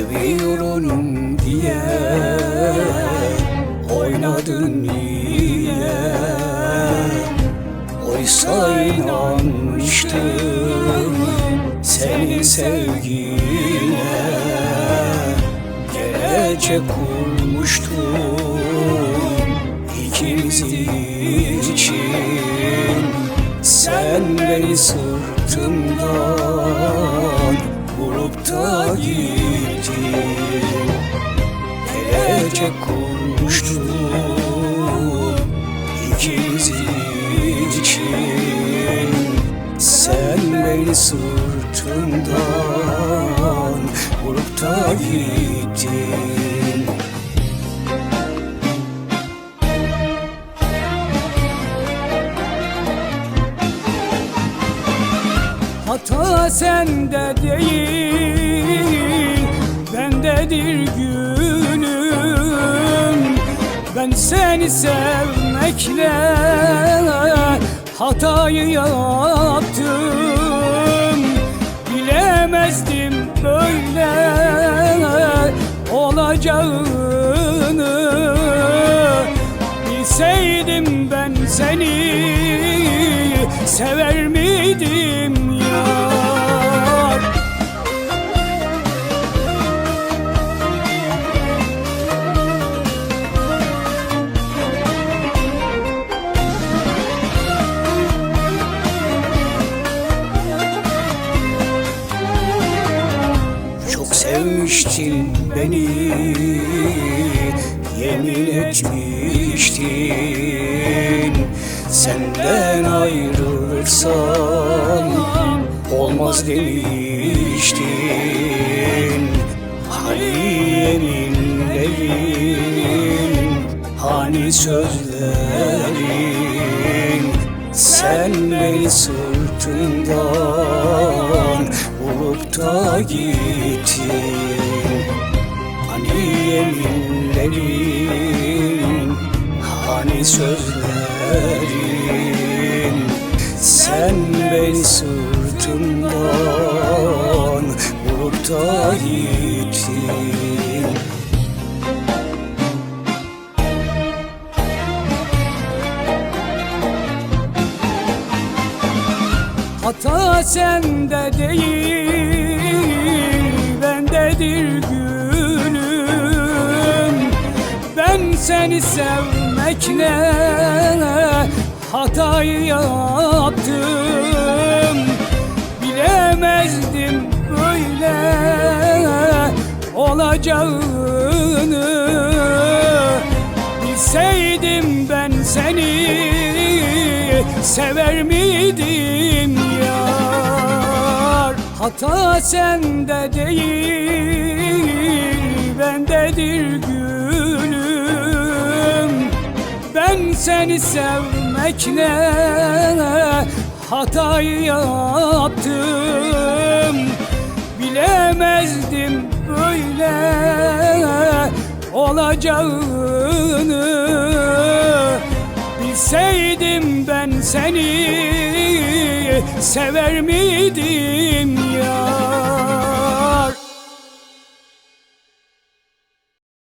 Seviyorum diye Oynadın niye? Oysa inanmıştım Senin sevgine. Gelecek kurmuştum İkimiz için. Sen beni sırtımdan vurup da gittin Gelecek kurmuştum ikimiz için Sen beni sırtımdan vurup da gittin Hata sende değil Bendedir günüm. Ben seni sevmekle Hatayı yaptım. Bilemezdim böyle olacağını. Bilseydim ben seni sever sevmiştin beni Yemin etmiştin. Senden ayrılırsam Olmaz demiştin. Hani yeminlerin Hani sözlerin. Sen beni sırtından Da gittin Hani yeminlerin Hani sözlerin. Sen beni sırtımdan Vurup da gittin. Hata sende değil bendedir gülüm. Ben seni sevmekle hatayı yaptım. Bilemezdim böyle olacağını. Bilseydim ben seni sever miydim Hata sende değil bendedir gülüm. Ben seni sevmekle hatayı yaptım. Bilemezdim böyle olacağını. Bilseydim ben seni sever miydim ya